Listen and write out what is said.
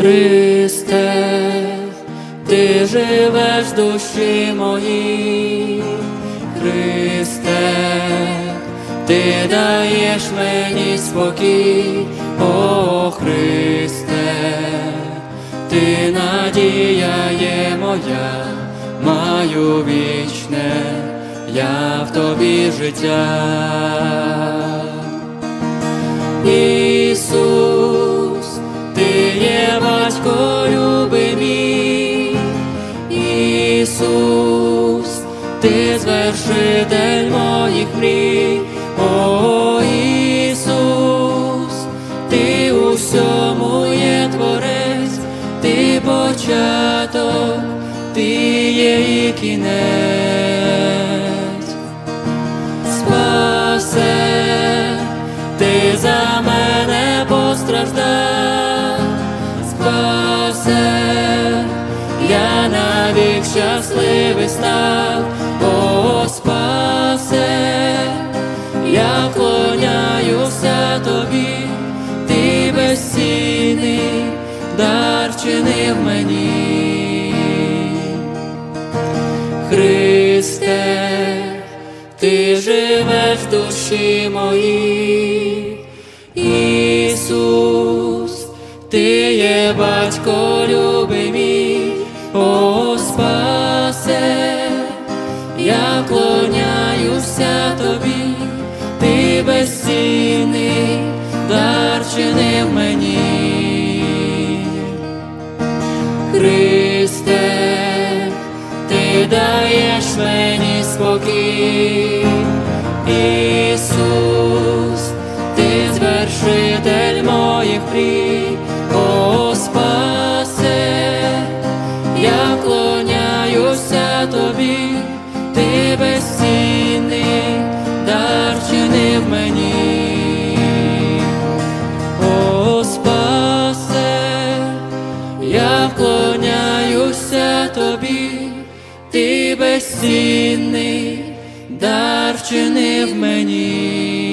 Христе, ти живеш в душі моїй, Христе, ти даєш мені спокій, о Христе, ти надія є моя, маю вічне, я в тобі життя. Ісус, ти звершитель моїх мрій, о Ісус, ти у всьому є творець, ти початок, ти є і кінець. Спасе, ти за мене постраждав, спасе, я навік щасливий став, о спасе, я вклоняюся тобі, ти безцінний дар чинив мені. Христе, ти живеш в душі моїй, Ісус, ти є батько о спасе, я клоняюся тобі, ти безцінний дар чинив мені. Христе, ти даєш мені спокій, Ісус, тобі, ти безцінний дар чинив мені, о спасе, я вклоняюся тобі, ти безцінний дар чинив мені.